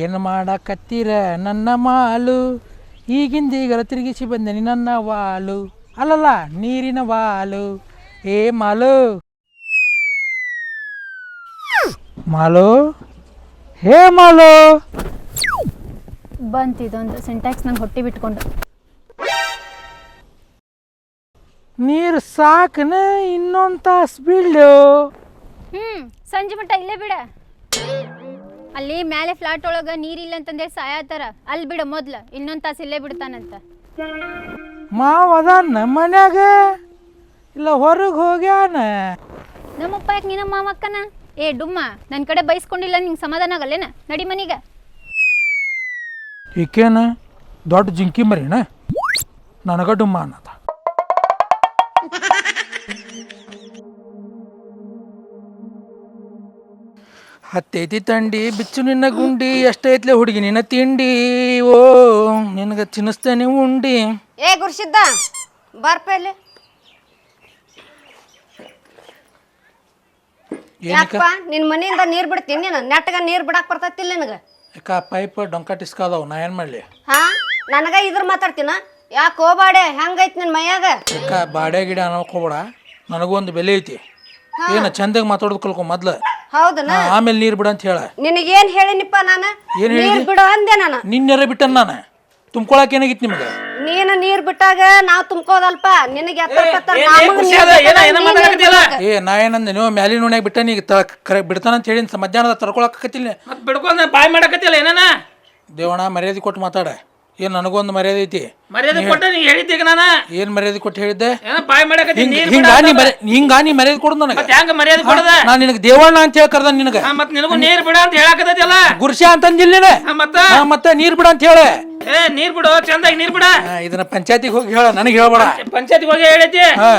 ಏನು ಮಾಡಕತ್ತೀರ ನನ್ನ ಮಾಲು? ಈಗಿಂದೀಗರ ತಿರುಗಿಸಿ ಬಂದೆನಿ ನನ್ನ ವಾಲು. ಅಲ್ಲಲ್ಲ ನೀರಿನ ವಾಲು. ಏ ಮಾಲು? ಮಾಲು? ಹೇ ಮಾಲು? ಬಂತಿದೊಂದು ಸಿಂಟ್ಯಾಕ್ಸ್ ನಂಗೆ ಹೊಟ್ಟಿ ಬಿಟ್ಕೊಂಡು. ನೀರು ಸಾಕನ ಇನ್ನೊಂದು ತಾಸು ಬೀಳು ಹ್ಞೂ ಸಂಜೆ ಮಟ್ಟ ಇಲ್ಲೇ ಬಿಡ. ಅಲ್ಲಿ ಮ್ಯಾಲೆ ಫ್ಲಾಟ್ ಒಳಗ ನೀರಿಲ್ಲ ಅಂತಂದೇಳಿ ಸಾಯತಾರ. ಅಲ್ಲಿ ಬಿಡ ಮೊದ್ಲ ಇನ್ನೊಂದ್ ತಾಸು ಇಲ್ಲೇ ಬಿಡ್ತಾನಂತ. ಮಾವ ಅದಾನ ಮನ್ಯಾಗ? ಇಲ್ಲ ಹೊರಗೆ ಹೋಗ್ಯಾನ? ನಮ್ಮಪ್ಪ ಯಾಕೆ ನಿನ್ನ ಮಾವಕ್ಕನ ಏ ಡುಮ್ಮ ನನ್ನ ಕಡೆ ಬೈಸ್ಕೊಂಡಿಲ್ಲ ನಿಂಗೆ ಸಮಾಧಾನ ಆಗಲ್ಲೇನ? ನಡಿ ಮನೀಗ. ಈಕೇನ? ದೊಡ್ಡ ಜಿಂಕಿ ಮರಿನ? ನನಗ ಡುಮ್ಮ ಅನ್ನದ ಹತ್ತೈತಿ ತಂಡಿ ಬಿಚ್ಚು ನಿನ್ನ ಗುಂಡಿ ಎಷ್ಟೈತ್ಲೆ ಹುಡುಗಿ ನಿನ್ನ ತಿಂಡಿ? ಓ ನಿನಗ ತಿನ್ನಿಸ್ತೇನೆ ಉಂಡಿ. ಏ ಗುರ್ಸಿದ್ದ ಬರ್ಪ ಇಲ್ಲಿ. ಏನಕ್ಕ? ಯಾಕಪ್ಪ ನಿನ್ ಮನೆಯಿಂದ ನೀರ್ ಬಿಡ್ತೀನಿ ನೀನು? ನೆಟ್ಟಗ ನೀರ್ ಬಿಡಾಕ್ ಬರ್ತೈತಿಲ್ಲ ನಿನಗ? ಯಾಕ ಪೈಪ್ ಡೊಂಕ ಟಿಸ್ಕಾದವು ನಾ ಏನ್ ಮಾಡಲಿ? ಹಾ ನನಗ ಇದ್ರ ಮಾತಾಡ್ತೀನ? ಯಾಕೆ ಹೋಗ್ಬಾಡೆ ಹೆಂಗೈತಿ ನಿನ್ ಮೈಯಾಗ ಯಾಕ ಬಾಡೆ ಗಿಡ ಅನ್ನೋಕ್ ಹೋಗ್ಬೇಡ ನನಗೂ ಒಂದು ಬೆಲೆ ಐತಿ. ಏನ ಚಂದಾಗ ಮಾತಾಡೋದು ಕಲ್ಕೊ ಮೊದ್ಲು. ಹೌದನ? ಆಮೇಲೆ ನೀರ್ ಬಿಡು ಅಂತ ಹೇಳ. ನಿನಗೇನ್ ಹೇಳಿನಿಪ್ಪ ನಾನು? ಏನ್ ಹೇಳಿದಿ? ಬಿಡು ಅಂದೆ ನಾನು. ನಿನ್ನೆರ ಬಿಟ್ಟನ್ ನಾನು. ತುಂಬ್ಕೊಳಕ್ ಏನಾಗಿತ್ತು ನಿಮ್ಗೆ? ನೀನು ನೀರ್ ಬಿಟ್ಟಾಗ ನಾವ್ ತುಂಬಕೋದಲ್ಪ ನಿನಗೆ ಎತ್ತರ ಪತ್ತರ ಏ, ನಮಗ್ ಖುಷಿ ನೀರ್ ಅದ, ಏನ- ಬಿಟ್ಟಾಗ ಏನ ನೀ ನೀರ್ ಮಾತಾಡಕತ್ತಿಲ್ಲ? ಏ ನಾ ಏನಂದ ನೀವು ಮ್ಯಾಲಿ ನೋಣ್ಯಾಗ ಬಿಟ್ಟ ನೀ ಕರೆ ಬಿಡ್ತಾನ ಅಂತ ಹೇಳಿ ಮಧ್ಯಾಹ್ನದ ತರ್ಕೊಳಕತ್ತಿಲ್ಲ ಮತ್ ಬಿಡ್ಕೊಂಡ್ ಬಾಯ್ ಮಾಡಕತ್ತಿಲ್ಲ ಏನಾನ? ದೇವಣ್ಣ ಮರ್ಯಾದೆ ಕೊಟ್ಟು ಮಾತಾಡ. ಏನ್ ನನಗೊಂದು ಮರ್ಯಾದೆ ಐತಿ. ಮರ್ಯಾದೆ ಕೊಟ್ಟ ನೀ ಹೇಳಿದ್ದೀಗ ನಾನು ಏನ್ ಮರ್ಯಾದೆ ಕೊಟ್ಟು ಹೇಳಿದ್ದೆ? ಏನ ಬಾಯ್ ಮಾಡಕತ್ತಿ ಹಿಂಗ ನೀರ್ ಹಿಂಗ ನೀ ಅಂತಂದ. ಮರ್ಯ- ಹಿಂಗ ನೀ ಮರ್ಯಾದೆ ಕೊಡು ನನಗೆ. ಮತ್ತೆ ಹೆಂಗ ಮರ್ಯಾದೆ ಕೊಡದ? ನಾ ನಿನಗೆ ದೇವಣ್ಣ ಅಂತ ಹೇಳಿ ಕರ್ದ ನಿನಗ. ಹಾ, ಮತ್ ನಿನಗೂ ನೀರ್ ಬಿಡ ಅಂತ ಹೇಳಕತ್ತೈತಿಲ್ಲ? ಗುರ್ಷ ಅಂತಂದಿಲ್ಲ ನೀನು? ಹಾ, ಮತ್ತ? ಹಾ, ಮತ್ತೆ ನೀರ್ ಬಿಡ ಅಂತ ಹೇಳಿ. ಏ ನೀರ್ ಬಿಡು ಚಂದಾಗಿ ನೀರ್ ಬಿಡ. ಇದನ್ನ ಪಂಚಾಯತಿಗೆ ಹೋಗಿ ಹೇಳ ನನಗೆ ಹೇಳ್ಬೇಡ. ಪಂಚಾಯತ್ ಹೋಗಿ ಹೇಳೈತಿ ಹಾ.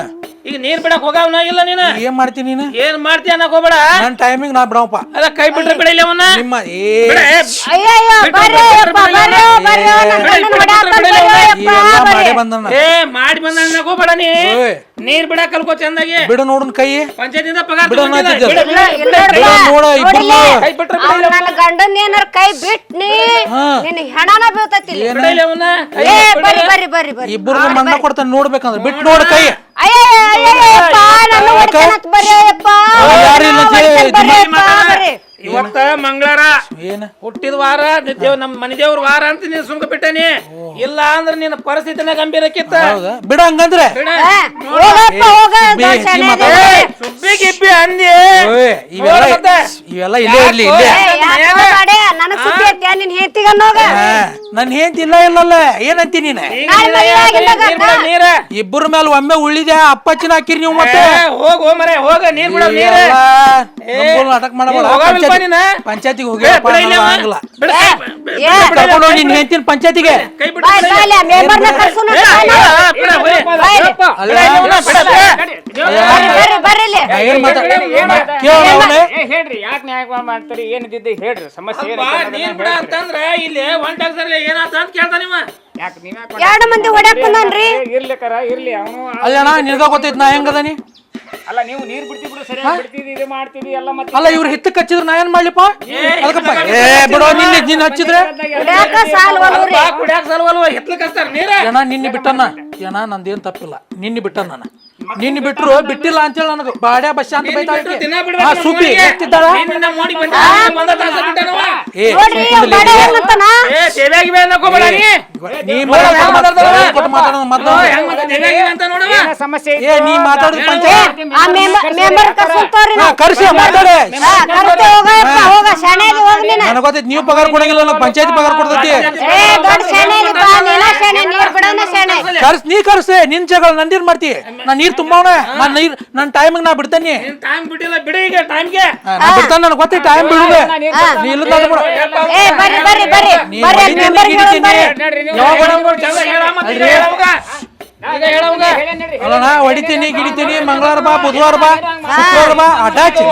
ಈಗ ನೀರ್ ಬಿಡಕ್ ಹೋಗವನ? ಇಲ್ಲ ನೀನ? ಏನ್ ಮಾಡ್ತೀನಿ ನೀನು? ಏನ್ ಮಾಡ್ತೀಯ ಅನ್ನಕ್ ಹೋಗ್ಬೇಡ. ನನ್ನ ಟೈಮಿಂಗ್ ನಾ ಬಿಡಪ್ಪ. ಅದ ಕೈ ಬಿಟ್ರೆ ನಿಮ್ಮ ಏ ಬಿಡ, ಏ, ಬಿಟ್ಟು ಅಪ್ಪ, ಇವೆಲ್ಲ ಬರ್ರಿ. ಮಾಡೇ ಬಂದನ ಏ ಮಾಡಿ ಬಂದ ಅನ್ನಕ್ ಹೋಗ್ಬೇಡ ನೀ? ನೀರ್ ಬಿಡ ಕಲ್ಕೋ ಚಂದಾಗಿ. ಬಿಡು ನೋಡನ್ ಕೈ. ಪಂಚಾಯತಿಂದ ಪಗಾರ ಬಿಡು. ಬಿಡು, ಬಿಡು, ಇಲ್ಲ ಬಿಡು, ಬಿಡು ನೋಡ ಇಬ್ರು ಕೈ ಬಿಟ್ರೆ ಅವ್ನ್ ಬಿಡಿಲ್ಲ ನನ್ನ ಗಂಡನ್ ಏನಾರ ಕೈ ಬಿಟ್ನಿ ನೀ ನಿನ್ ಹೆಣನ ಬೀಳ್ತೈತಿ ಇಲ್ಲಿ. ಏನ ಬಿಡಿಲ್ಲ ಅವನ್ನ? ಕೈ ಏ ಬಿಡು. ಬರ್ರಿ ಬರ್ರಿ ಬರ್ರಿ ಬರ್ರಿ. ಇಬ್ಬರು ಮಣ್ಣ ಕೊಡ್ತಾನೆ ನೋಡ್ಬೇಕಂದ್ರೆ. ಬಿಟ್ ನೋಡ ಕೈ. ಅಯ್ಯಯ್ಯೋ, ಅಯ್ಯಯ್ಯಪ್ಪ, ಹೊಡ್ಕಣತ್ ಬರ್ರಿ ಅಯ್ಯಪ್ಪ. ಇವತ್ತ ಮಂಗಳಾರ ಏನ? ಹುಟ್ಟಿದ ವಾರ ದೇವ್ ನಮ್ಮ ಮನೆ ದೇವ್ರ ವಾರ ಅಂತ ನೀನು ಸುಮ್ಕ ಬಿಟ್ಟನಿ. ಇಲ್ಲ ಅಂದ್ರೆ ನಿನ್ನ ಪರಿಸ್ಥಿತಿನ ಗಂಭೀರಕ್ಕಿತ್ತ ಹೌದಾ? ಬಿಡ ಹಂಗಂದ್ರೆ. ಹೋಗಪ್ಪ, ಹೋಗ, ಈ ಮಾತಾಡ. ಅದೇ. ಏಯ್, ಸುಬ್ಬಿ ಗಿಬ್ಬಿ ಅಂದಿ ಓಯ್, ಇವೆಲ್ಲ. ಇವೆಲ್ಲ ಇಲ್ಲೇ ಇರ್ಲಿ ಇಲ್ಲೇ. ಏ, ಯಾಕ್? ನನಗ್ ಸುದ್ದಿ ಐತೆ ನಿನ್ ಹೆಂಡ್ತಿಗ್ ಅನ್ನೋಗ. ಹಾ, ನನ್ ಹೆಂತ ಇಲ್ಲ ಇಲ್ಲಲ್ಲ. ಏನಂತಿ ನೀನ? ನಾಳೆ ನೀರ ಮದುವೆ ನೀರ್ ನೀರ? ಇಬ್ಬರ ಮೇಲೆ ಒಮ್ಮೆ ಉಳಿದೆ ಅಪ್ಪಚ್ಚಿನ ಹಾಕಿರಿ ನೀವು ಮತ್ತೆ. ಹೋಗ ಹೋಗ್ ಮರೆ ಹೋಗ ನೀರ್ ಬಿಡ ನೀರ. ಇವೆಲ್ಲ ನಾಟಕ ಮಾಡಬೇಡ. ಪಂಚಾಯತಿಗೆ ಹೋಗಿ. ಆಗಲ್ಲ. ಕರ್ಕೊಂಡು ಹೋಗಿ ನಿನ್ ಪಂಚಾಯತಿಗೆ. ಹೇಳ್ರಿ ಯಾಕೆ ನ್ಯಾಯ ಮಾಡ್ತೀರಿ? ಹೇಳ್ರಿ. ಸಮಸ್ಯೆ ಬಿಡ ಅಂತಂದ್ರ ಇಲ್ಲಿ ಏನಾತ ಅಂತ ಕೇಳ್ತಾನ ನಿಮ್ಮ ಎರಡು ಮಂದಿ ಹೊಡ್ಯಾಕ್ ಬಂದಾನ್ರಿ? ಇರ್ಲಿಕ್ಕರ ಇರ್ಲಿ. ಅವನು ಅಲ್ಲ ನಾ ನಿನಗ ಗೊತ್ತೈತ್ ನಾ ಹೆಂಗದನಿ ಅಲ್ಲ ನೀವು ನೀರ್ ಬಿಡ್ತಿ ಬಿಡು ಸರಿಯಾಗಿ ಬಿಡ್ತಿದಿ ಇದು ಮಾಡ್ತಿದಿ ಎಲ್ಲ ಮತ್ತೆ ಅಲ್ಲ ಇವ್ರು ಹಿತ್ತ ಕಚ್ಚಿದ್ರು ನಾ ಏನ್ ಮಾಡ್ಲಿಪ್ಪ? ಅದಕ್ಕಪ್ಪ. ಏ ಬಿಡೋ ನಿನ್ನೆ ನಿನ್ನ ಹಚ್ಚಿದ್ರೆ? ಕುಡ್ಯಾಕ್ ಸಲ್ವಲ್ವ ಎತ್ಲಕ್ ಹಚ್ತಾರ ನೀರ? ಏನ ನಿನ್ನೆ ಬಿಟ್ಟನ? ಏನ ನಂದೇನ್ ತಪ್ಪಿಲ್ಲ. ನಿನ್ನೆ ಬಿಟ್ಟ ನಾನು. ನಿನ್ನೆ ಬಿಟ್ರು ಬಿಟ್ಟಿಲ್ಲ ಅಂತೇಳಿ ನನಗೆ. ಬಾಡ್ಯಾ ಬಸ್ ಅಂತ ಆ ದಿನ ಹಾ ಸುಬ್ಬಿ ಎಷ್ಟಿದ್ದಾಳ? ನಿನ್ನ ಮೋಡಿ ಬಂದ ಬಂದ ತಾಸ ಬಿಟ್ಟನವ? ಏ ನೋಡ್ರಿ ಸುಬ್ಬಿ ಬಾಡ ಇಲ್ಲಿ ಏನಂತಾನ ಏ ದೇವ್ಯಾಗಿ ಬೇ ಅನ್ನಕೋಬೇಡ ನೀ ನೀ ಮಾತಾಡ್- ಹೆಂಗ್ ಮಾತಾಡ್ತಾಳ? ಮಾತಾಡ್- ಕೊಟ್ಟು ಮಾತಾಡೋದು ಮೊದ್ಲು. ಓ, ಹೆಂಗ್ ಮಾತಾಡ್ ದೇವ್ಯಾಗಿ ಬೇ ಅಂತ ನೋಡವ? ಏನ ಸಮಸ್ಯೆ ಏ ನೀ ಮಾತಾಡೋದು ಪಂಚಾಯತ್ ಆ ಮೆಂಬರ್ ಮೆಂಬರ್ ಕರ್ಸುತ್ತವ್ರಿ ಹಾ, ಕರ್ಸಿ ಮಾತಾಡೆ. ಹಾ ಕರ್ತೆ ಹೋಗಪ್ಪ ಹೋಗ ಶಾಣೆದಿ ಹೋಗ್ ನೀನ. ನನಗೆ ನೀವು ಪಗಾರ ಕೊಡಂಗಿಲ್ಲ ನಾವು ಪಂಚಾಯತ್ ಪಗಾರ ಕೊಡ್ತೈತಿ ಏ ದೊಡ್ಡ ಶಾಣೆದಿಪ್ಪ ನೀನ ಶಾಣೆ ನೀರ್ ಬಿಡೋನ ಶಾಣೆ. ಕರ್ಸ್ ನೀ ಕರ್ಸೆ ನಿನ್ ಜಗಳ ನಂದಿನ್ ಮಾಡ್ತಿ ನಾ ನೀರ್ ತುಂಬವನ ನಾ ನೀರ್ ನನ್ ಟೈಮಿಗೆ ನಾ ಬಿಡ್ತೇನಿ ನಿನ್ ಟೈಮ್ ಬಿಟ್ಟಿಲ್ಲ ಬಿಡಿ ಈಗ ಟೈಮ್ಗೆ ಹಾ, ನಾ ಬಿಡ್ತಾನ ನನಗೆ ಗೊತ್ತೈತಿ ಟೈಮ್ ಬಿಡುವೆ ನೀ ಇಲ್ಲ ಬಿಡ ಏ ಬರ್ರಿ ಬರ್ರಿ ಬರ್ರಿ ನೀ ಬರ್ರಿ ಹೊಡಿತೀನಿ, ಮೆಂಬರ್ ಗಿಡಿತೀನಿ. ಬರ್ರಿ ಯಾವಾಗ ಹೇಳವ್ಗ, ಚಂದ ಹೇಳಮ್ಮ, ಈಗ ಹೇಳವ್ಗ. ಈಗ ಹೇಳವ್ಗ. ಅಲ್ಲ ನಾ ಹೊಡಿತೀನಿ ಗಿಡಿತೀನಿ ಮಂಗಳವಾರ ಬಾ ಬುಧವಾರ ಬಾ ಶುಕ್ರವಾರ ಬಾ ಅಟ್ಯಾಚ್ ಓ,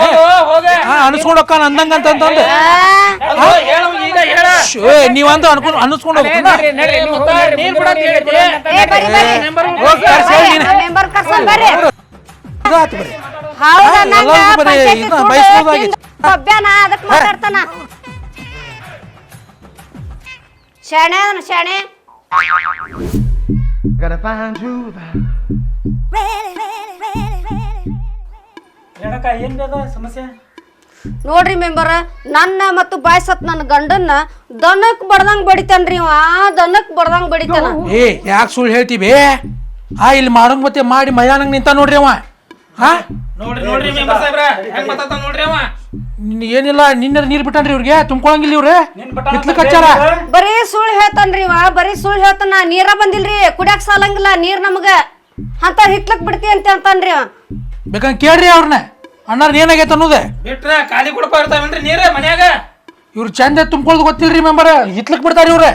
ಹೋಗ. ಹಾ ಅನ್ಸ್ಕೊಂಡ್ ಹೋಗ್ಕ ಅಂದಂಗ ಅಂತಂದು ಅಲ್ಲೋ, ಹೇಳವ್ಗ, ಈಗ ಹೇಳ. ನೀವಂತ ಅನ್ಕೊಂಡ್ ಅನ್ಸ್ಕೊಂಡ್ ಹೋಗ್ಬೇಕನ್ನ ಮತ್ತ ನೀರ್ ಬಿಡ ಅಂತ ಹೇಳಿದ್ರಿ. ಏ ಬರ್ರಿ. ಬರ್ರಿ. ಮೆಂಬರ್ ಹೋಗ್ ಕರ್ಸ್ ಹೇಳಿ ನೀನು. ಮೆಂಬರ್ ಕರ್ಸನ್ ಬರ್ರಿ. ಇದಾತು ಹಾ, ನಂಗ ಎಲ್ಲರಿಗೂ ಬರೀ ಪಂಚಾಯ್ತಿ ಇದನ್ನ ದುಡ್ಡು ಬಯಸ್ಬೋದಾಗಿತ್ತು. ತಿಂದು ಕೊಬ್ಬ್ಯಾನ ಅದಕ್ ಮಾತಾಡ್ತಾನ ಶಾಣೆ ಅದನ ಶಾಣೆ Gotta find you there. ರೇಣಕ ಏನ್ ಬೇದ ಸಮಸ್ಯೆ? ನೋಡ್ರಿ ಮೆಂಬರ್ ನನ್ನ ಮತ್ತು ಬಾಯ್ಸತ್ ನನ್ನ ಗಂಡನ್ನ ದನಕ್ ಬಡ್ದಂಗ್ ಬಡಿತಾನ್ರಿ ಇವ. ದನಕ್ ಬಡ್ದಂಗ್ ಬಡಿತಾನ. ಏ ಯಾಕೆ ಸುಳ್ಳು ಹೇಳ್ತೀವಿ ಆ ಇಲ್ಲಿ ಮಾಡೋಂಗ್ ಮತ್ತೆ ಮಾಡಿ ಮೈದಾನಂಗ್ ನಿಂತ ನೋಡ್ರಿ ಅವ. ಹಾ ನೋಡ್ರಿ ನೋಡ್ರಿ ಮೆಂಬರ್ ಸಾಹೇಬ್ರ. ಹೆಂಗ್ ಮಾತಾಡ್ತಾನ ನೋಡ್ರಿ ಅವ? ನಿನ್ ಏನಿಲ್ಲ ನಿನ್ನ ನೀರ್ ಬಿಟ್ಟನ್ರಿ ಇವ್ರಿಗೆ? ತುಂಬ್ಕೊಳಂಗಿಲ್ಲ ಇವ್ರೆ. ನಿನ್ ಕಚ್ಚಾರ ಹಚ್ಚಾರ ಬರೀ ಸುಳ್ಳು ಹೇಳ್ತಾನ್ರಿ ಇವ ಬರೀ ಸುಳ್ಳು ಹೇಳ್ತಾನ ನೀರ ಬಂದಿಲ್ರಿ ಕುಡಿಯಾಕ ಸಾಲಂಗಿಲ್ಲ ನೀರ್ ನಮಗ. ಅಂತ ಹಿತ್ಲಕ್ ಬಿಡ್ತಿ ಅಂತ ಅಂತಾನ್ರಿ ಬೇಕಂಗ್ ಕೇಳ್ರಿ ಅವ್ರನ್ನ ಅಣ್ಣಾರ್ ಏನಾಗೈತೆ ಅನ್ನೋದೆ? ಬಿಟ್ರ ಖಾಲಿ ಕುಡ್ಕೊ ಇರ್ತಾವೇನ್ರಿ ನೀರ ಮನ್ಯಾಗ? ಇವ್ರು ಚಂದ ತುಂಬ್ಕೊಳ್ದು ಗೊತ್ತಿಲ್ರಿ ಮೆಂಬರ್. ಹಿತ್ಲಕ್ ಬಿಡ್ತಾರ ಇವ್ರೆ.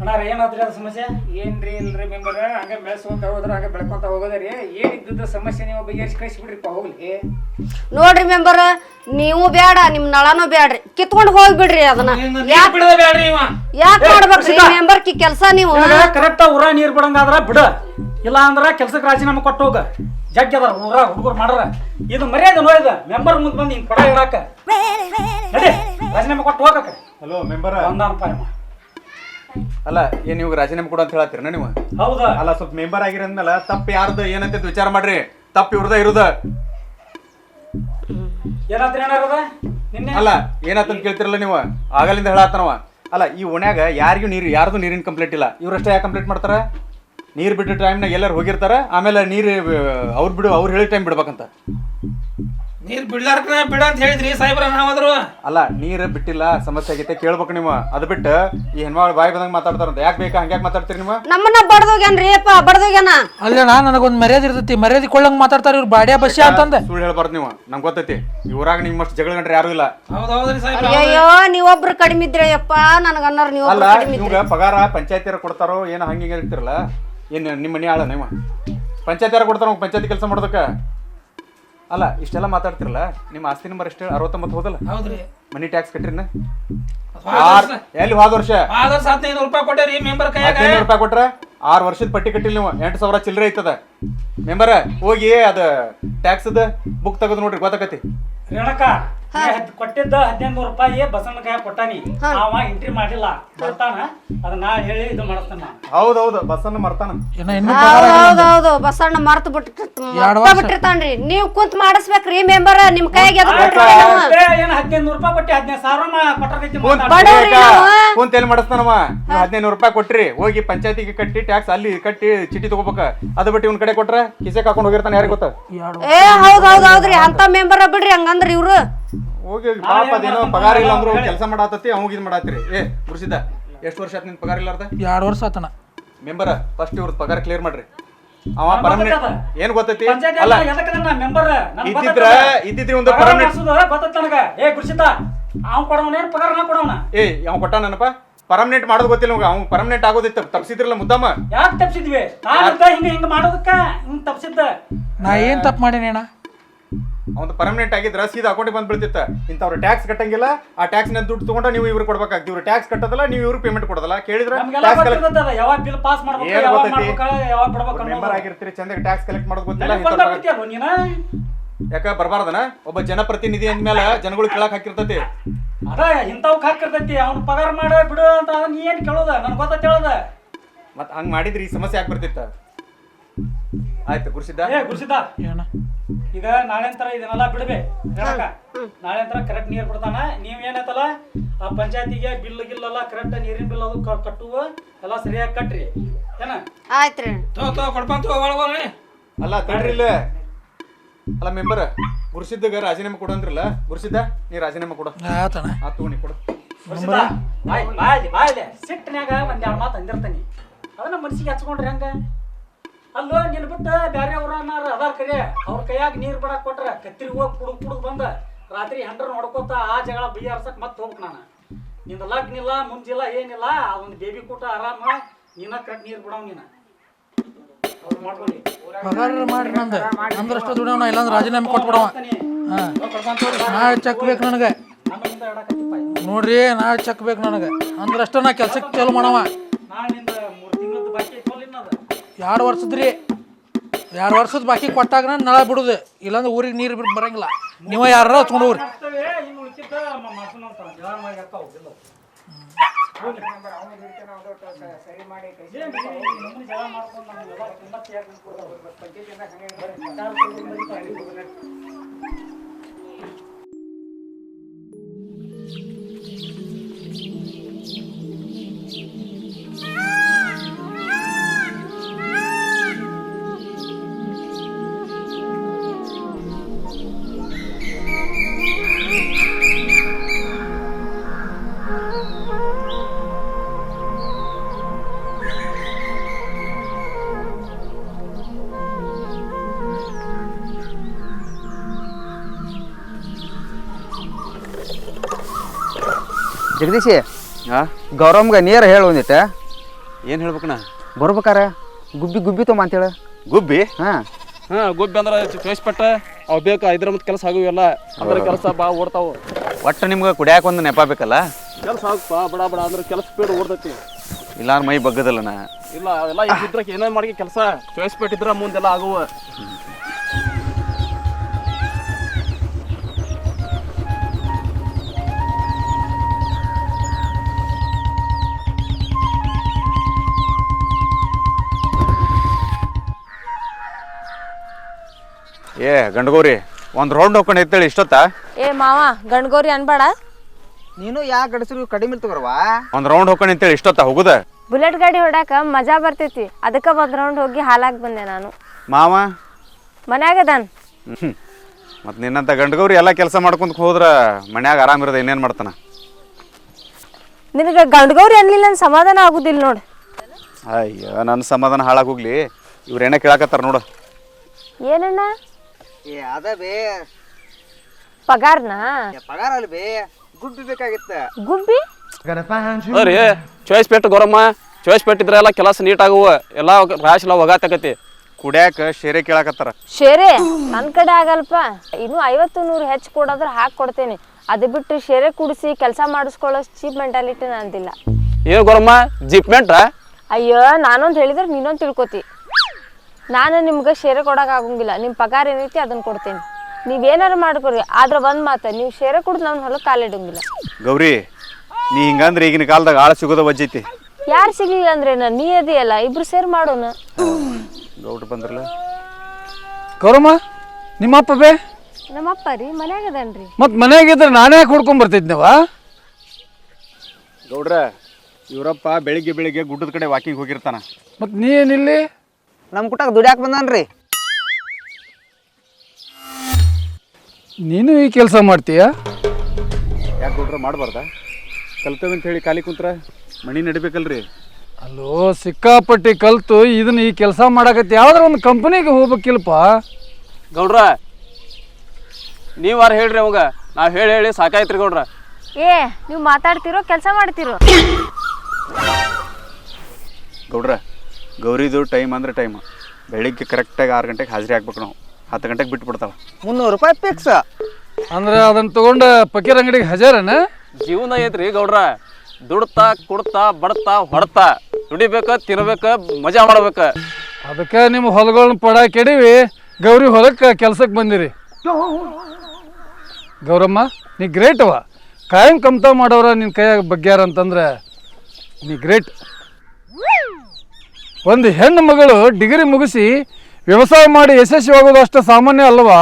ಅಣ್ಣ ಏನಾದ್ರಿ ಅದ ಸಮಸ್ಯೆ? ಏನ್ರಿ ಇಲ್ರಿ ಮೆಂಬರ್ ಹಂಗ ಬೆಳೆಸ್ಕೊಂತ ಹೋದ್ರ ಹಂಗ ಬೆಳ್ಕೊಂತ ಹೋಗೋದ್ರಿ ಏನ್ ಇದ್ದದ ಸಮಸ್ಯೆ ನೀವು ಬಗೆಹರಿಸಿ ಕಳಿಸಿ ಬಿಡ್ರಿಪ್ಪ ಹೋಗ್ಲಿ. ನೋಡ್ರಿ ಮೆಂಬರ್ ನೀವು ಬೇಡ ನಿಮ್ ನಳನೂ ಬೇಡ್ರಿ ಕಿತ್ಕೊಂಡು ಹೋಗ್ಬಿಡ್ರಿ ಅದನ್ನ. ನೀರ್ ಬಿಡದ ಬ್ಯಾಡ್ರಿ ಇವ. ಯಾಕೆ ಮಾಡ್ಬೇಕ್ರಿ ಮೆಂಬರ್ ಕಿ ಕೆಲ್ಸ ನೀವು ಕರೆಕ್ಟ್ ಊರ ನೀರ್ ಬಿಡಂಗಾದ್ರ ಬಿಡ. ಇಲ್ಲ ಅಂದ್ರ ಕೆಲ್ಸಕ್ಕೆ ರಾಜೀನಾಮೆ ಕೊಟ್ಟು ಹೋಗ. ಜಗ್ಗಿ ಅದಾರ ಊರ ಹುಡುಗರು ಮಾಡ್ರ. ಇದು ಮರ್ಯಾದೆ ನೋಡಿದ. ಮೆಂಬರ್ ಮುಂದ್ ಬಂದು ಹಿಂಗ್ ಕೊಡ ಇಡಾಕ ನಡಿ ರಾಜೀನಾಮೆ ಕೊಟ್ಟು ಹೋಗಕ್ಕೆ ಹಲೋ ಮೆಂಬರ್. ಒಂದಾನಪ್ಪ. ಅಲ್ಲ ಏನ್ ನೀವು ರಾಜೀನಾಮೆ ಕೊಡು ಅಂತ ಹೇಳತ್ತೀರ ನೀವು? ಹೌದಾ? ಅಲ್ಲ ಸ್ವಲ್ಪ ಮೆಂಬರ್ ಆಗಿರಂದ್ಮೇಲೆ ತಪ್ಪು ಯಾರ್ದು ಏನಂತ ವಿಚಾರ ಮಾಡ್ರಿ. ತಪ್ಪು ಇವ್ರದ ಇರುದ. ಏನಾದ್ರಿ ಏನಾರದ ನಿನ್ನೆ? ಅಲ್ಲ ಏನಂತ ಕೇಳ್ತಿರಲ್ಲ ನೀವು? ಆಗಲಿಂದ ಹೇಳತ್ತನವ ಅಲ್ಲ ಈ ಓಣ್ಯಾಗ ಯಾರಿಗೂ ನೀರು ಯಾರ್ದು ನೀರಿನ ಕಂಪ್ಲೇಂಟ್ ಇಲ್ಲ. ಇವ್ರಷ್ಟೇ ಯಾಕೆ ಕಂಪ್ಲೀಟ್ ಮಾಡ್ತಾರ? ನೀರು ಬಿಟ್ಟ ಟೈಮ್ನಾಗ ಎಲ್ಲರೂ ಹೋಗಿರ್ತಾರ ಆಮೇಲೆ ನೀರು ಅವ್ರು ಬಿಡು ಅವ್ರು ಹೇಳಿ ಟೈಮ್ ಬಿಡ್ಬೇಕಂತ. ನೀರ್ ಬಿಡ್ಲಾರ್ಕ ಬಿಡ ಅಂತ ಹೇಳಿದ್ರಿ ಸಾಹೇಬ್ರ ನಾವಾದ್ರು. ಅಲ್ಲ ನೀರು ಬಿಟ್ಟಿಲ್ಲ ಸಮಸ್ಯೆ ಆಗೈತೆ ಕೇಳ್ಬೇಕು ನೀವು. ಅದು ಬಿಟ್ಟು ಈ ಹೆಣ್ಮಗಳು ಬಾಯಿ ಬಂದಂಗೆ ಮಾತಾಡ್ತಾರಂತ ಯಾಕೆ ಬೇಕಾ? ಹಂಗ್ಯಾಕೆ ಮಾತಾಡ್ತೀರಿ ನೀವು? ನಮ್ಮನ್ನ ಬಡ್ದೋಗ್ಯಾನ್ರಿ ಅಪ್ಪ ಬಡ್ದೋಗ್ಯಾನ. ಅಲ್ಲೇನಾ ನನಗೊಂದು ಮರ್ಯಾದೆ ಇರ್ತೈತಿ. ಮರ್ಯಾದೆ ಕೊಳ್ಳಂಗ್ ಮಾತಾಡ್ತಾರ ಇವ್ರು ಬಾಡ್ಯಾ ಬಸ್ಯ ಅಂತಂದ. ಸುಳ್ಳು ಹೇಳ್ಬಾರ್ದು ನೀವು. ನಂಗೆ ಗೊತ್ತೈತಿ. ಇವ್ರಾಗ ನಿಮ್ಮ ಅಷ್ಟು ಜಗಳ ಗಂಟ್ರೆ ಯಾರು ಇಲ್ಲ. ಅಯ್ಯೋ ಸಾಹೇಬ್ರ ನೀವೊಬ್ರು ಕಡಿಮೆ ಇದ್ರೆ ಅಪ್ಪ ನನಗ ನೀವು ಅಲ್ಲ ನೀವೊಬ್ರು ಕಡಿಮೆ ಇದ್ರೆ. ನಿಮ್ಗೆ ಪಗಾರ ಪಂಚಾಯತಿಯರ ಕೊಡ್ತಾರೋ ಏನೋ ಹಂಗೆ ಹಿಂಗೆ ಇರ್ತಿರಲ್ಲ ಏನು ನಿಮ್ಮ ಮನೆ ಆಳ ನೀವು ಪಂಚಾಯತಿಯರ ಕೊಡ್ತಾರ ಪಂಚಾಯತಿ ಕೆಲಸ ಮಾಡೋದಕ್ಕೆ? ಅಲ್ಲ ಇಷ್ಟೆಲ್ಲ ಮಾತಾಡ್ತಿರಲ್ಲ ನಿಮ್ಮ ಆಸ್ತಿ ನಂಬರ್ ಎಷ್ಟು ಅರವತ್ತೊಂಬತ್ತು ಹೋದಲ್ಲ? ಹೌದ್ರಿ. ಮನಿ ಟ್ಯಾಕ್ಸ್ ಕಟ್ಟಿರಿನ? ಆರ್ ಎಲ್ಲಿ ಹೋದ ವರ್ಷ? ಹೋದ ವರ್ಷ ಹದಿನೈದು ರೂಪಾಯಿ ಕೊಟ್ಟೇರಿ ಮೆಂಬರ್ ಕೈಯಾಗ. ಹದಿನೈದು ರೂಪಾಯಿ ಕೊಟ್ರ? ಆರು ವರ್ಷದ ಪಟ್ಟಿ ಕಟ್ಟಿಲ್ಲ ನೀವು. ಎಂಟು ಸಾವಿರ ಚಿಲ್ಲರೆ ಐತದ. ಮೆಂಬರ ಹೋಗಿ ಅದ ಟ್ಯಾಕ್ಸ್ ಬುಕ್ ತೆಗೆದು ನೋಡ್ರಿ ಗೊತ್ತಾಕತಿ? ಕೊಟ್ಟಿದ್ದ ಹದಿನೈದು ನೂರು ರೂಪಾಯಿ ಬಸವನ ಕೈ ಕೊಟ್ಟಾನಿ ಅವ ಎಂಟ್ರಿ ಮಾಡಿಲ್ಲ. ಬರ್ತಾನ ಅದ ನಾ ಹೇಳಿ ಇದು ಮಾಡಿಸ್ತಾನ ನಾನು. ಹೌದೌದು ಬಸ್ಸನ್ನು ಮರ್ತಾನ. ಏನ ಇನ್ನೂ ಹೌದ್ ಹೌದ್ ಹೌದು ಬಸಣ್ಣ ಮರ್ತು. ಬಿಟ್ಟಿರ್ತಾನ್ರಿ. ನೀವ್ ಕುಂತ್ ಮಾಡಿಸ್ಬೇಕ್ರಿ ಮೆಂಬರ್ ನಿಮ್ ಕೈಗೆ ಏನ್ ಹದಿನೈದು ನೂರು ರೂಪಾಯಿ ಕೊಟ್ಟಿ ಹದಿನೈದು ಸಾವಿರ ಕೊಟ್ಟೈತಿ ಕುಂತ್ ಬಡವ್ರಿ ಕುಂತ ಎಲ್ಲಿ ಮಾಡಿಸ್ತಾನವ? ಹದಿನೈದು ರೂಪಾಯಿ ಕೊಟ್ರಿ ಹೋಗಿ ಪಂಚಾಯತಿಗೆ ಕಟ್ಟಿ ಟ್ಯಾಕ್ಸ್ ಅಲ್ಲಿ ಕಟ್ಟಿ ಚೀಟಿ ತಗೋಬೇಕ. ಅದ ಬಿಟ್ಟು ಇವ್ನ ಕಡೆ ಕೊಟ್ರೆ ಕಿಸೆ ಹಾಕೊಂಡು ಹೋಗಿರ್ತಾನೆ ಯಾರಿಗೆ ಗೊತ್ತ? ಏ ಹೌದ್ ಹೌದ್ ಹೌದ್ರಿ. ಅಂತ ಮೆಂಬರ್ ಬಿಡ್ರಿ ಹಂಗಂದ್ರ ಇವ್ರು. ಹೋಗಿ ಪಾಪ ಅದೇನೋ ಪಗಾರ ಇಲ್ಲ ಅಂದ್ರು ಕೆಲಸ ಮಾಡಾತತಿ ಅವಾಗ ಇದ್ ಮಾಡಾತ್ರಿ ಏ ಮುರ್ಸಿದ ಎಷ್ಟು ವರ್ಷ ಆತ್ ನಿನ್ ಪಗಾರ ಇಲ್ಲಾರ್ದ? ಎರಡು ವರ್ಷ ಆತನ. ಮೆಂಬರ್ ಫಸ್ಟ್ ಇವ್ರದ್ದು ಪಗಾರ ಕ್ಲಿಯರ್ ಮಾಡ್ರಿ. ಅವ ಪರ್ಮನೆಂಟ್ ಏನ್ ಗೊತ್ತೈತಿ? ಅಲ್ಲ ಮೆಂಬರ್ ಇದ್ದಿದ್ರ ಇದ್ದಿದ್ರಿ ಒಂದು ಪರ್ಮನೆಂಟ್ ಗೊತ್ತೈತಿ ನನಗ. ಏ ಗುರ್ಸಿತ ಅವ್ ಕೊಡವನ ಏನ್ ಪಗಾರ ನಾ ಕೊಡವನ? ಏ ಅವ ಕೊಟ್ಟಾನಪ್ಪ ಪರ್ಮನೆಂಟ್ ಮಾಡೋದು ಗೊತ್ತಿಲ್ಲ ನಮ್ಗೆ. ಅವ್ನು ಪರ್ಮನೆಂಟ್ ಆಗೋದಿತ್ತು. ತಪ್ಸಿದ್ರಲ್ಲ ಮುದ್ದಮ್ಮ? ಯಾಕೆ ತಪ್ಸಿದ್ವಿ? ನಾನ್ ಹಿಂಗ ಹಿಂಗ ಮಾಡೋದಕ್ಕ ಹಿಂಗ್ ತಪ್ಸಿದ್ದ. ನಾ ಏನ್ ತಪ್ಪು ಮಾಡೇನಿ ಅಣ್ಣ? ಅವ್ನು ಪರ್ಮನೆಂಟ್ ಆಗಿದ್ರ ಸೀದಾ ಅಕೌಂಟಿಗೆ ಬಂದ್ ಬೀಳ್ತಿತ್ತ. ಇಂಥವ್ರು ಟ್ಯಾಕ್ಸ್ ಕಟ್ಟಂಗಿಲ್ಲ ಆ ಟ್ಯಾಕ್ಸ್ನ ದುಡ್ಡು ತಗೊಂಡ ನೀವು ಇವ್ರು ಕೊಡ್ಬೇಕಾಗ್ತಿ. ಇವ್ರು ಟ್ಯಾಕ್ಸ್ ಕಟ್ಟೋದಲ್ಲ ನೀವು ಇವ್ರು ಪೇಮೆಂಟ್ ಕೊಡೋದಲ್ಲ. ಕೇಳಿದ್ರೆ? ಯಾವಾಗ ಬಿಲ್ ಪಾಸ್ ಮಾಡ್ಬೇಕು ಮೆಂಬರ್ ಆಗಿರ್ತೀರಿ ಚಂದ ಟ್ಯಾಕ್ಸ್ ಕಲೆಕ್ಟ್ ಮಾಡೋದು ಗೊತ್ತಿಲ್ಲ ನನಗ್ ಯಾಕ ಬರಬಾರ್ದನ? ಒಬ್ಬ ಜನಪ್ರತಿನಿಧಿ ಅಂದ್ಮೇಲೆ ಜನಗಳು ಕೇಳಕ್ ಹಾಕಿರ್ತೈತಿ. ಅದ ಇಂಥವ್ಕ್ ಹಾಕಿರ್ತೈತಿ ಅವ್ನ ಪಗಾರ ಮಾಡ ಬಿಡು ಅಂತ ನೀ ಏನ್ ಕೇಳೋದ? ನನ್ ಗೊತ್ತ ಹೇಳೋದ. ಮತ್ ಹಂಗ್ ಮಾಡಿದ್ರಿ ಈ ಸಮಸ್ಯೆ ಯಾಕೆ ಬರ್ತಿತ್ತ ಆಯ್ತು ಗುರ್ಸಿದ್ದ? ಏ ಗುರ್ಸಿದ್ದ. ಏನ ಈಗ ನಾಳೆ ತರ ಇದನ್ನೆಲ್ಲ ಬಿಡ್ಬೇ ಹೇಳಕ ನಾಳೆ ತರ ಕರೆಕ್ಟ್ ನೀರ್ ಬಿಡ್ತಾನ ನೀವ್ ಏನೈತಲ್ಲ ಆ ಪಂಚಾಯತಿಗೆ ಬಿಲ್ ಗಿಲ್ ಎಲ್ಲ ಕರೆಕ್ಟ್ ನೀರಿನ ಬಿಲ್ ಅದು ಕ- ಕಟ್ಟುವ ಎಲ್ಲ ಸರಿಯಾಗಿ ಕಟ್ರಿ. ಏನ? ಆಯ್ತ್ರಿ ತೋ ತೋ ಕೊಡ್ಪಂತ ಒಳಗೋಗ್ರಿ ಅಲ್ಲ ತಡ್ರಿ ಇಲ್ಲ. ಅಲ್ಲ ಮೆಂಬರ್ ಗುರುಸಿದ್ದಗ ರಾಜೀನಾಮೆ ಕೊಡು ಅಂದ್ರಲ್ಲ ಗುರ್ಸಿದ್ದ ನೀ ರಾಜೀನಾಮೆ ಕೊಡು. ಆತಣ ಆ ತಗೊಂಡಿ ಕೊಡು. ಗುರ್ಸಿದ್ದ ಬಾಯ್ ಬಾಯ್ ಬಾಯ್ಲೆ ಸಿಟ್ಟಿನ್ಯಾಗ ಒಂದ್ ಎರಡು ಮಾತು ಅಂದಿರ್ತಾನೆ. ಅದನ್ನ ಮನ್ಸಿಗೆ ಹಚ್ಕೊಂಡ್ರಿ ಹಂಗ. ಅಲ್ಲೋ ನಿನ್ ಬಿಟ್ಟ ಬ್ಯಾರೆ ಅವ್ರ ಅನ್ನಾರ ಅದಾರ ಕರೆ ಅವ್ರ ಕೈಯಾಗ ನೀರ್ ಬಿಡಕ್ ಕೊಟ್ರ ಕತ್ತಿರಿ ಹೋಗಿ ಕುಡುಕ್ ಕುಡುಕ್ ಬಂದ. ರಾತ್ರಿ ಹೆಂಡ್ರ ನೋಡ್ಕೋತ ಆ ಜಗಳ ಬಗೆಹರ್ಸಕ್ ಮತ್ತೆ ಹೋಗ್ಬೇಕು ನಾನು. ನಿಂದ ಲಗ್ನ ಇಲ್ಲ ಮುಂಜಿಲ್ಲ ಏನಿಲ್ಲ ಅದೊಂದು ಬೇಬಿ ಕೂಟ ಆರಾಮ ನಿನ್ನ ಕಟ್ ನೀರ್ ಬಿಡವ್ ನೀನ. ಅವ್ರು ಮಾಡ್ಕೊಳ್ಳಿ. ಪಗಾರ ಮಾಡ್ರಿ ನಂದು. ಅಂದ್ರಷ್ಟ ದುಡಿಯೋಣ ಇಲ್ಲಾಂದ್ರೆ ರಾಜೀನಾಮೆ ಕೊಟ್ಬಿಡವ. ನಾಳೆ ಚೆಕ್ ಬೇಕು ನನಗೆ. ನೋಡ್ರಿ ನಾಳೆ ಚೆಕ್ ಬೇಕು ನನಗೆ. ಅಂದ್ರಷ್ಟ ನಾ ಕೆಲ್ಸಕ್ಕೆ ಚಾಲು ಮಾಡವ. ಎರಡು ವರ್ಷದ್ರಿ ಎರಡು ವರ್ಷದ ಬಾಕಿ ಕೊಟ್ಟಾಗ ನಳ ಬಿಡುದು. ಇಲ್ಲಾಂದ್ರೆ ಊರಿಗೆ ನೀರು ಬಿಟ್ಟು ಬರಂಗಿಲ್ಲ. ನೀವು ಯಾರು ಮಾಡಿ ಜಗದೀಶಿ ಹಾಂ ಗೌರಮ್ಗ ನೀರು ಹೇಳು ಒಂದಿಟ್ಟು. ಏನು ಹೇಳ್ಬೇಕಣ್ಣ ಬರ್ಬೇಕಾರ? ಗುಬ್ಬಿ ಗುಬ್ಬಿ ತೊಂಬ ಅಂತೇಳು ಗುಬ್ಬಿ? ಹಾಂ. ಹಾಂ ಗುಬ್ಬಿ ಅಂದ್ರೆ ಚೋಯಿಸ್ಪಟ್ಟ ಅವು ಬೇಕು ಐದರ ಮತ್ತೆ ಕೆಲಸ ಆಗುವೆಲ್ಲ ಅಂದ್ರೆ ಕೆಲಸ ಬಾ ಓಡ್ತಾವು. ಒಟ್ಟು ನಿಮ್ಗೆ ಕುಡಿಯಾಕ ಒಂದು ನೆಪ ಬೇಕಲ್ಲ? ಕೆಲಸ ಆಗಪ್ಪ ಬಡ ಬಡ ಅಂದ್ರೆ ಕೆಲಸ ಸ್ಪೀಡ್ ಓಡ್ತೈತಿ. ಇಲ್ಲ ಮೈ ಬಗ್ಗದಲ್ಲಣ್ಣ ಇಲ್ಲ ಅವೆಲ್ಲ ಇದ್ರೆ ಏನೇನು ಮಾಡಿ ಕೆಲಸ? ಚೋಯ್ಸ್ ಪಟ್ಟಿದ್ರ ಮುಂದೆಲ್ಲ ಆಗುವ. ಏ ಗಂಡಗೋರಿ ಒಂದು ರೌಂಡ್ ಹೋಗ್ಕೊಂಡು ಎತ್ತೇಳಿ ಇಷ್ಟೊತ್ತ? ಏ ಮಾವ ಗಂಡಗೋರಿ ಅನ್ಬೇಡ. ನೀನು ಯಾ ಗಡಸರು ಕಡಿಮೆ ತಗೋರ್ವಾ ಒಂದು ರೌಂಡ್ ಹೋಗ್ಕೊಂಡು ಅಂತೇಳಿ ಇಷ್ಟೊತ್ತ ಹೋಗುದ? ಬುಲೆಟ್ ಗಾಡಿ ಹೊಡಾಕ ಮಜಾ ಬರ್ತೈತಿ. ಅದಕ್ಕೆ ಒಂದ್ ರೌಂಡ್ ಹೋಗಿ ಹಾಲಾಕ್ ಬಂದೆ ನಾನು. ಮಾವ? ಮನ್ಯಾಗ ಅದಾನ್? ಹ್ಞೂ ಮತ್ತು ನಿನ್ನಂತ ಗಂಡಗೋರಿ ಎಲ್ಲ ಕೆಲಸ ಮಾಡ್ಕೊಂತ ಹೋದ್ರ ಮನ್ಯಾಗ ಆರಾಮಿರೋದು ಇನ್ನೇನು ಮಾಡ್ತಾನ? ನಿನಗೆ ಗಂಡಗೋರಿ ಅನ್ಲಿಲ್ಲ ಅಂದ್ ಸಮಾಧಾನ ಆಗುದಿಲ್ಲ ನೋಡ್. ಅಯ್ಯೋ ನನ್ನ ಸಮಾಧಾನ ಹಾಳಾಗಿ ಹೋಗ್ಲಿ. ಇವ್ರು ಏನೇ ಕೇಳಾಕತ್ತಾರ ನೋಡು. ಏನಣ್ಣ? ಏ ಅದ ಬೇ. ಪಗಾರ್ನ? ಏ, ಪಗಾರ ಅಲ್ಲ ಬೇ. ಗುಬ್ಬಿ ಬೇಕಾಗಿತ್ತ. ಗುಬ್ಬಿ? ರೀ ಚಾಯ್ಸ್ ಪೆಟ್ಟು ಗೊರಮ್ಮ. ಚಾಯ್ಸ್ ಇದ್ರೆ ಎಲ್ಲ ಕೆಲಸ ನೀಟ್ ಆಗುವ. ಎಲ್ಲ ರಾಶಿ ಎಲ್ಲ ಒಗಾತಕತಿ. ಕುಡ್ಯಾಕ ಶೇರೆ ಕೇಳಾಕತ್ತಾರ. ಶೇರೆ? ನನ್ ಕಡೆ ಆಗಲ್ಪ. ಇನ್ನು ಐವತ್ತು ನೂರು ಹೆಚ್ಚು ಕೊಡೋದ್ರ ಹಾಕ್ ಕೊಡ್ತೇನೆ. ಅದು ಬಿಟ್ಟು ಶೇರೆ ಕುಡಿಸಿ ಕೆಲಸ ಮಾಡಿಸ್ಕೊಳ್ಳೋ ಚೀಪ್ ಮೆಂಟಾಲಿಟಿ ನಂದಿಲ್ಲ ಏನು ಗೌರಮ್ಮ ಜಿಪ್ಮೆಂಟ ಅಯ್ಯೋ ನಾನೊಂದ್ ಹೇಳಿದ್ರೆ ನೀನೊಂದ್ ತಿಳ್ಕೊತಿ. ನಾನು ನಿಮ್ಗೆ ಶೇರೆ ಕೊಡೋಕ್ಕಾಗಂಗಿಲ್ಲ ಆಗಂಗಿಲ್ಲ. ನಿಮ್ಮ ಪಗಾರ ಏನೈತಿ ಅದನ್ನ ಕೊಡ್ತೀನಿ. ನೀವೇನಾರು ಮಾಡ್ಕೊರಿ ಆದ್ರೆ ಒಂದು ಮಾತು ನೀವು ಶೇರೆ ಕುಡ್ದು ನನ್ನ ಹೊಲಕ್ಕೆ ಕಾಲಿಡಂಗಿಲ್ಲ ಗೌರಿ ನೀ ಹಿಂಗಂದ್ರೆ ಈಗಿನ ಕಾಲದಾಗ ಆಳ ಸಿಗೋದ ವಜ್ಜೈತಿ. ಯಾರು ಸಿಗ್ಲಿಲ್ಲ ಅಂದ್ರೆ ನಾನು ನೀ ಅದಿಯಲ್ಲ ಇಬ್ರು ಸೇರ್ ಮಾಡೋಣ ಗೌಡ್ರು ಬಂದ್ರಲ್ಲ? ಗೌರಮ್ಮ ನಿಮ್ಮಪ್ಪ ಬೇ? ನಮ್ಮಪ್ಪ ರೀ ಮನ್ಯಾಗ ಅದನ್ರಿ. ಮತ್ತು ಮನೆಯಾಗಿದ್ರೆ ನಾನೇ ಕುಡ್ಕೊಂಡ್ ಹುಡ್ಕೊಂಡ್ ಬರ್ತಿದ್ನವ? ಗೌಡ್ರ ಇವರಪ್ಪ ಬೆಳಿಗ್ಗೆ ಬೆಳಿಗ್ಗೆ ಗುಡ್ಡದ ಕಡೆ ವಾಕಿಂಗ್ ಹೋಗಿರ್ತಾನ. ಮತ್ತು ನೀ ಏನಿಲ್ಲಿ? ನಮ್ಮ ಕುಟಾಗ ದುಡ್ಯಾಕ ಬಂದಾನ್ರಿ. ನೀನು ಈ ಕೆಲಸ ಮಾಡ್ತೀಯ? ಯಾಕೆ ಗೌಡ್ರ ಮಾಡಬಾರ್ದ? ಕಲ್ತೇವೆ ಅಂತ ಹೇಳಿ ಖಾಲಿ ಕುಂತ್ರ ಮಣಿ ನಡಿಬೇಕಲ್ರಿ. ಅಲ್ಲೋ ಸಿಕ್ಕಾಪಟ್ಟಿ ಕಲ್ತು ಇದನ್ನ ಈ ಕೆಲಸ ಮಾಡಕತ್ತಿ. ಯಾವ್ದಾರ ಒಂದು ಕಂಪನಿಗೆ ಹೋಗ್ಬೇಕಿಲ್ಪ? ಗೌಡ್ರ ನೀವಾರ ಹೇಳ್ರಿ ಅವಾಗ. ನಾವು ಹೇಳಿ ಹೇಳಿ ಸಾಕಾಯ್ತ್ರಿ ಗೌಡ್ರ. ಏ ನೀವು ಮಾತಾಡ್ತಿರೋ ಕೆಲಸ ಮಾಡ್ತಿರೋ? ಗೌಡ್ರ ಗೌರಿದು ಟೈಮ್ ಅಂದ್ರೆ ಟೈಮ್ ಬೆಳಿಗ್ಗೆ ಕರೆಕ್ಟಾಗಿ ಆರು ಗಂಟೆಗೆ ಹಾಜರಿ ಹಾಕ್ಬೇಕು ನಾವು. ಹತ್ತು ಗಂಟೆಗೆ ಬಿಟ್ಟು ಬಿಡ್ತಾಳೆ. ಮುನ್ನೂರು ರೂಪಾಯಿ ಫಿಕ್ಸ್ ಅಂದ್ರೆ ಅದನ್ನ ತಗೊಂಡ ಪಕೀರ್ ಅಂಗಡಿಗೆ ಹಜಾರನ? ಜೀವನ ಐತ್ರಿ ಗೌಡ್ರ. ದುಡ್ತಾ ಕುಡ್ತಾ ಬಡ್ತಾ ಹೊಡ್ತಾ. ದುಡಿಬೇಕ ತಿನ್ಬೇಕ ಮಜಾ ಮಾಡ್ಬೇಕ. ಅದಕ್ಕೆ ನಿಮ್ಮ ಹೊಲಗಳನ್ನ ಪಡ ಕೆಡಿವಿ ಗೌರಿ ಹೊಲಕ್ಕೆ ಕೆಲ್ಸಕ್ಕೆ ಬಂದಿರಿ. ಗೌರಮ್ಮ ನೀ ಗ್ರೇಟ್ ಅವ. ಕಾಯಂ ಕಮ್ತಾ ಮಾಡೋರ ನಿನ್ನ ಕೈಯಾಗ ಬಗ್ಗ್ಯಾರ ಅಂತಂದ್ರೆ ನೀ ಗ್ರೇಟ್ ಒಂದು ಹೆಣ್ಣು ಮಗಳು ಡಿಗ್ರಿ ಮುಗಿಸಿ ವ್ಯವಸಾಯ ಮಾಡಿ ಯಶಸ್ವಿಯಾಗೋದು ಅಷ್ಟು ಸಾಮಾನ್ಯ ಅಲ್ವಾ?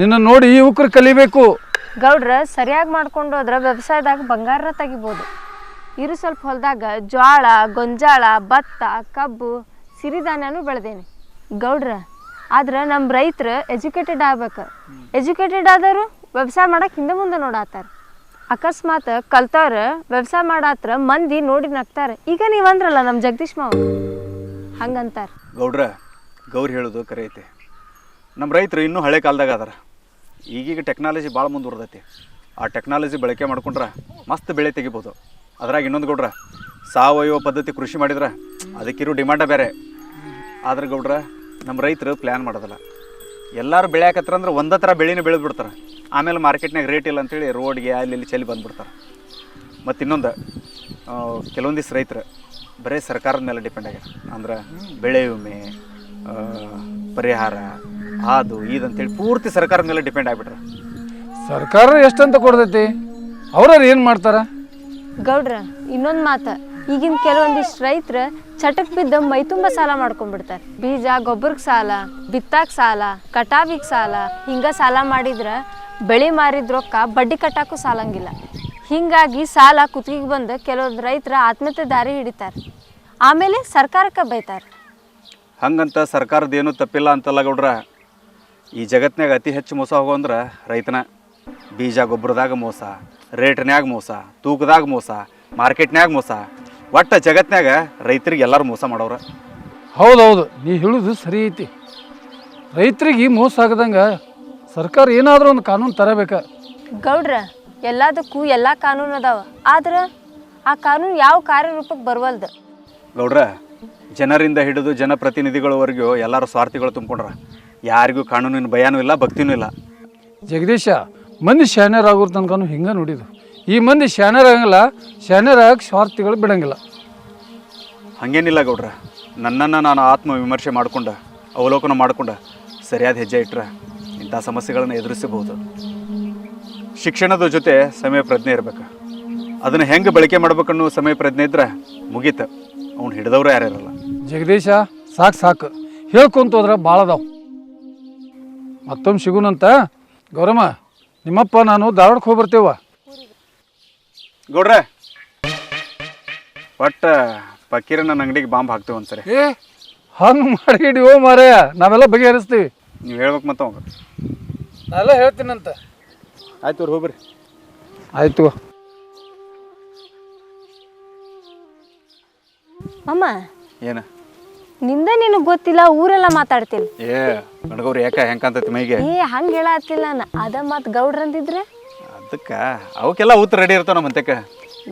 ನಿನ್ನ ನೋಡಿ ಈ ಯುವಕರು ಕಲಿಬೇಕು. ಗೌಡ್ರ, ಸರಿಯಾಗಿ ಮಾಡ್ಕೊಂಡು ಹೋದ್ರೆ ವ್ಯವಸಾಯದಾಗ ಬಂಗಾರ ತೆಗಿಬೋದು. ಇರು ಸ್ವಲ್ಪ ಹೊಲದಾಗ ಜ್ವಾಳ, ಗೊಂಜಾಳ, ಭತ್ತ, ಕಬ್ಬು, ಸಿರಿಧಾನ್ಯನೂ ಬೆಳೆದೇನೆ. ಗೌಡ್ರ, ಆದ್ರೆ ನಮ್ಮ ರೈತರು ಎಜುಕೇಟೆಡ್ ಆಗ್ಬೇಕು. ಎಜುಕೇಟೆಡ್ ಆದವರು ವ್ಯವಸಾಯ ಮಾಡಕ್ಕೆ ಹಿಂದೆ ಮುಂದೆ ನೋಡಾತಾರ. ಅಕಸ್ಮಾತ್ ಕಲ್ತವ್ರು ವ್ಯವಸಾಯ ಮಾಡಾತ್ರ ಮಂದಿ ನೋಡಿ ನಗ್ತಾರೆ. ಈಗ ನೀವಂದ್ರಲ್ಲ ನಮ್ಮ ಜಗದೀಶ್ ಮಾವ. ಹಂಗಂತಾರ. ಗೌಡ್ರ, ಗೌರಿ ಹೇಳೋದು ಕರೆ ಐತೆ. ನಮ್ಮ ರೈತರು ಇನ್ನೂ ಹಳೆ ಕಾಲದಾಗ ಅದಾರ. ಈಗೀಗ ಟೆಕ್ನಾಲಜಿ ಭಾಳ ಮುಂದುವರ್ದೈತಿ. ಆ ಟೆಕ್ನಾಲಜಿ ಬಳಕೆ ಮಾಡ್ಕೊಂಡ್ರೆ ಮಸ್ತ್ ಬೆಳೆ ತೆಗಿಬೋದು. ಅದ್ರಾಗ ಇನ್ನೊಂದು ಗೌಡ್ರ, ಸಾವಯವ ಪದ್ಧತಿ ಕೃಷಿ ಮಾಡಿದ್ರೆ ಅದಕ್ಕಿರೋ ಡಿಮಾಂಡ ಬೇರೆ. ಆದ್ರೆ ಗೌಡ್ರ ನಮ್ಮ ರೈತರು ಪ್ಲ್ಯಾನ್ ಮಾಡೋದಿಲ್ಲ. ಎಲ್ಲರೂ ಅಂದ್ರೆ ಒಂದೇ ಥರ ಬೆಳೆನ ಬೆಳೆದ್ಬಿಡ್ತಾರೆ. ಆಮೇಲೆ ಮಾರ್ಕೆಟ್ನಾಗ ರೇಟ್ ಇಲ್ಲ ಅಂತೇಳಿ ರೋಡ್ಗೆ, ಅಲ್ಲಿ ಇಲ್ಲಿ ಚೆಲ್ಲಿ ಬಂದ್ಬಿಡ್ತಾರೆ. ಮತ್ತು ಇನ್ನೊಂದು ಕೆಲವೊಂದಿಷ್ಟು ರೈತರು ಬರೀ ಸರ್ಕಾರದ ಮೇಲೆ ಡಿಪೆಂಡ್ ಆಗ್ಯದ ಅಂದ್ರೆ ಬೆಳೆ ವಿಮೆ ಆ, ಪರಿಹಾರ ಅದು ಇದಂತೇಳಿ ಪೂರ್ತಿ ಸರ್ಕಾರದ ಮೇಲೆ ಡಿಪೆಂಡ್ ಆಗ್ಬಿಟ್ರೆ. ಸರ್ಕಾರ ಎಷ್ಟಂತ ಕೊಡ್ತೈತಿ? ಅವ್ರವ್ರು ಏನು ಮಾಡ್ತಾರ? ಗೌಡ್ರ ಇನ್ನೊಂದು ಮಾತು. ಈಗಿನ ಕೆಲವೊಂದಿಷ್ಟು ರೈತರ ಚಟಕ್ ಬಿದ್ದ ಮೈ ತುಂಬ ಸಾಲ ಮಾಡ್ಕೊಂಡ್ಬಿಡ್ತಾರೆ. ಬೀಜ ಗೊಬ್ಬರಕ್ಕೆ ಸಾಲ ಬಿತ್ತಾಕ್ ಸಾಲ ಕಟಾವಿಗೆ ಸಾಲ ಹಿಂಗ ಸಾಲ ಮಾಡಿದ್ರೆ ಬೆಳೆ ಮಾರಿದ ರೊಕ್ಕ ಬಡ್ಡಿ ಕಟ್ಟಾಕು ಸಾಲಂಗಿಲ್ಲ. ಹಿಂಗಾಗಿ ಸಾಲ ಕುತ್ತಿಗೆ ಬಂದು ಕೆಲವೊಂದು ರೈತರ ಆತ್ಮಹತ್ಯೆ ದಾರಿ ಹಿಡಿತಾರೆ. ಆಮೇಲೆ ಸರ್ಕಾರಕ್ಕೆ ಬೈತಾರೆ. ಹಂಗಂತ ಸರ್ಕಾರದ ಏನು ತಪ್ಪಿಲ್ಲ ಅಂತಲ್ಲ ಗೌಡ್ರ. ಈ ಜಗತ್ನಾಗ ಅತಿ ಹೆಚ್ಚು ಮೋಸ ಹೋಗೋಂದ್ರೆ ರೈತನ. ಬೀಜ ಗೊಬ್ಬರದಾಗ ಮೋಸ ರೇಟ್ನ್ಯಾಗ ಮೋಸ ತೂಕದಾಗ ಮೋಸ ಮಾರ್ಕೆಟ್ನ್ಯಾಗ ಮೋಸ. ಒಟ್ಟ ಜಗತ್ತಿನಾಗ ರೈತರಿಗೆ ಎಲ್ಲರೂ ಮೋಸ ಮಾಡೋರ ಹೌದೌದು ನೀ ಹೇಳೋದು ಸರಿ ಐತಿ. ರೈತರಿಗೆ ಮೋಸ ಆಗದಂಗೆ ಸರ್ಕಾರ ಏನಾದರೂ ಒಂದು ಕಾನೂನು ತರಬೇಕ. ಗೌಡ್ರ ಎಲ್ಲದಕ್ಕೂ ಎಲ್ಲ ಕಾನೂನು ಅದಾವ. ಆದ್ರೆ ಆ ಕಾನೂನು ಯಾವ ಕಾರ್ಯರೂಪಕ್ಕೆ ಬರವಲ್ದು? ಗೌಡ್ರ ಜನರಿಂದ ಹಿಡಿದು ಜನಪ್ರತಿನಿಧಿಗಳವರೆಗೂ ಎಲ್ಲರೂ ಸ್ವಾರ್ಥಿಗಳು ತುಂಬಿಕೊಂಡ್ರ. ಯಾರಿಗೂ ಕಾನೂನಿನ ಭಯನೂ ಇಲ್ಲ ಭಕ್ತಿನೂ ಇಲ್ಲ. ಜಗದೀಶ ಮಂದಿ ಶಾನ್ಯರಾಗೋರ್ ತನಕನೂ ಹಿಂಗೆ ನೋಡಿದ್ದು ಈ ಮಂದಿ ಶಾನ್ಯರಾಗಂಗಿಲ್ಲ ಶಾಣ್ಯರಾಗಕ್ಕೆ ಸ್ವಾರ್ಥಿಗಳು ಬಿಡಂಗಿಲ್ಲ. ಹಾಗೇನಿಲ್ಲ ಗೌಡ್ರ. ನನ್ನನ್ನು ನಾನು ಆತ್ಮ ವಿಮರ್ಶೆ ಮಾಡಿಕೊಂಡ ಅವಲೋಕನ ಮಾಡಿಕೊಂಡ ಸರಿಯಾದ ಹೆಜ್ಜೆ ಇಟ್ಟರೆ ಇಂಥ ಸಮಸ್ಯೆಗಳನ್ನು ಎದುರಿಸಬಹುದು. ಶಿಕ್ಷಣದ ಜೊತೆ ಸಮಯ ಪ್ರಜ್ಞೆ ಇರ್ಬೇಕು. ಅದನ್ನು ಹೆಂಗೆ ಬಳಕೆ ಮಾಡ್ಬೇಕನ್ನೋ ಸಮಯ ಪ್ರಜ್ಞೆ ಇದ್ರೆ ಮುಗೀತು. ಅವ್ನು ಹಿಡಿದವ್ರು ಯಾರ್ಯಾರಲ್ಲ ಜಗದೀಶ ಸಾಕು ಸಾಕು. ಹೇಳ್ಕೊಂತ ಹೋದ್ರೆ ಭಾಳ ಅದಾವ. ಮತ್ತೊಮ್ಮೆ ಸಿಗುನಂತ. ಗೌರಮ್ಮ ನಿಮ್ಮಪ್ಪ ನಾನು ಧಾರವಾಡಕ್ಕೆ ಹೋಗಿ ಬರ್ತೇವ ಗೌಡ್ರೆ ಒಟ್ಟು ಪಕ್ಕೀರ ನನ್ನ ಅಂಗಡಿಗೆ ಬಾಂಬ್ ಹಾಕ್ತೇವೆ ಒಂದ್ಸರಿ. ಹಂಗ್ ಹಂಗೆ ಓ ಮಾರಾಯ. ನಾವೆಲ್ಲ ಬಗೆಹರಿಸ್ತೀವಿ. ನೀವು ಹೇಳ್ಬೇಕು ಮತ್ತೆ ಅವಾಗ ನಾನೆಲ್ಲ ಹೇಳ್ತೀನಂತ. ಆಯ್ತು ಅವ್ರು ಹೋಗ್ರಿ ಆಯ್ತು ಅಮ್ಮ ಏನು? ನಿಂದ ನಿನಗ್ ಗೊತ್ತಿಲ್ಲ ಊರೆಲ್ಲ ಮಾತಾಡ್ತೀನಿ. ಏ ಗಣಗವ್ರು ಯಾಕ ಹೆಂಕಂತೈತಿ ಮೈಗೆ? ಏ ಹಂಗೆ ಹೇಳತ್ತಿಲ್ಲ ನಾ ಅದ ಮತ್ತು ಗೌಡ್ರಂದಿದ್ರೆ ಅದಕ್ಕ ಅವಕ್ಕೆಲ್ಲ ಉತ್ತರ ರೆಡಿ ಇರ್ತಾವ ನಮ್ಮ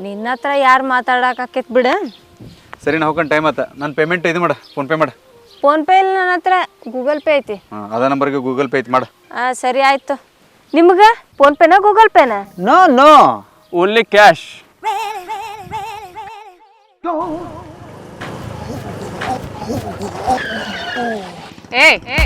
ನಿನ್ನ ಹತ್ರ ಯಾರು ಮಾತಾಡಕಾಕೈತ್ ಬಿಡ. ಸರಿ ನಾ ಹೋಗ್ಕೊಂಡು ಟೈಮ್ ಆತ. ನನ್ನ ಪೇಮೆಂಟ್ ಇದು ಮಾಡು ಫೋನ್ಪೇ ಮಾಡು. ಫೋನ್ಪೇ ಇಲ್ಲ ನನ್ನ ಹತ್ರ ಗೂಗಲ್ ಪೇ ಐತಿ. ಹಾಂ ಅದ ನಂಬರ್ಗೆ ಗೂಗಲ್ ಪೇ ಐತಿ ಮಾಡು. ಹಾಂ ಸರಿ ಆಯ್ತು. ನಿಮ್ಗೆ ಫೋನ್ಪೇನ ಗೂಗಲ್ ಪೇನ ನೋ? ನೋ ಓನ್ಲಿ ಕ್ಯಾಶ್ ಏ ಏ